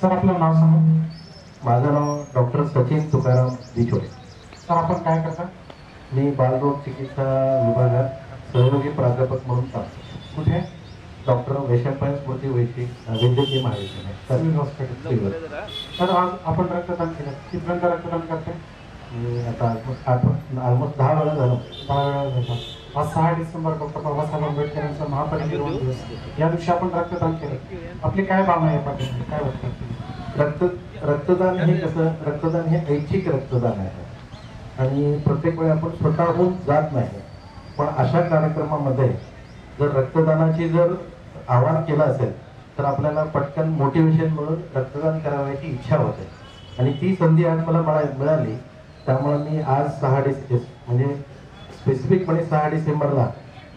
Sir आपलं नाव सांगा. माझं नाव डॉक्टर सचिन तुकाराम बिछोडे सर आपण काय करता? मी बालरोग चिकित्सा विभागात सहयोगी प्राध्यापक म्हणून करतो. कुठे? डॉक्टर वैशंपायन स्मृती वैशी वैद्यकीय महाविद्यालय. सिव्हिल तर हॉस्पिटल. सर आज आपण रक्तदान केलं. कितपर्यंत रक्तदान करते मी आता ऑलमोस्ट ऑलमोस्ट दहा वेळा झालो. दहा वेळा झाला. आज सहा डिसेंबर डॉक्टर बाबासाहेब आंबेडकरांचा महापरिनिर्वाण दिवस. या दिवशी आपण रक्तदान केलं. आपली काय भावना आहे पाठीमागे? काय वाटतं रक्त रक्तदान हे कसं? रक्तदान हे ऐच्छिक रक्तदान आहे. आणि प्रत्येक वेळी आपण स्वतःहून जात नाही. पण अशा कार्यक्रमामध्ये जर रक्तदानाची जर आवाहन केलं असेल तर आपल्याला पटकन मोटिवेशन मिळून रक्तदान करावयाची इच्छा होते. आणि ती संधी आज मला मिळाली. त्यामुळे मी आज सहा डिस म्हणजे स्पेसिफिकपणे सहा डिसेंबरला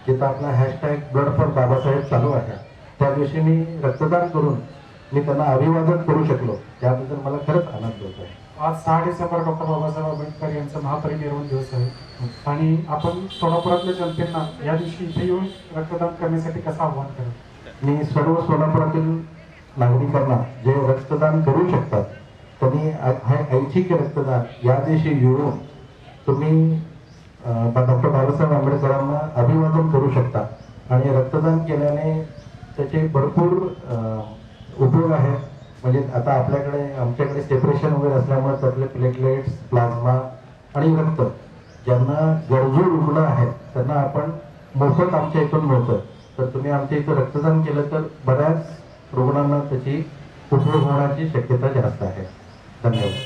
जिथं आपला हॅशटॅग ब्लड फॉर बाबासाहेब चालू आहे त्या दिवशी मी रक्तदान करून मी त्यांना अभिवादन करू शकलो. त्याबद्दल मला खरंच आनंद होत आहे. आज सहा डिसेंबर डॉक्टर बाबासाहेब आंबेडकर यांचा महापरिनिर्वाण दिवस आहे. आणि आपण सोलापुरातल्या जनतेना या दिवशी इथे येऊन रक्तदान करण्यासाठी कसं आव्हान करेल? मी सर्व सोलापुरातील नागरिकांना जे रक्तदान करू शकतात त्यांनी हे ऐच्छिक रक्तदान या दिवशी येऊन तुम्ही डॉक्टर बाबासाहेब आंबेडकरांना अभिवादन करू शकता. आणि रक्तदान केल्याने त्याचे भरपूर उपयोग आहेत. म्हणजे आता आपल्याकडे आमच्याकडे सेपरेशन वगैरे असल्यामुळे त्यातले प्लेटलेट्स प्लाझ्मा आणि रक्त ज्यांना गरजू रुग्ण आहेत त्यांना आपण मोफत आमच्या इथून मिळतं तर तुम्ही आमच्या इथं रक्तदान केलं तर बऱ्याच रुग्णांना त्याची उपयोग होण्याची शक्यता जास्त आहे. धन्यवाद.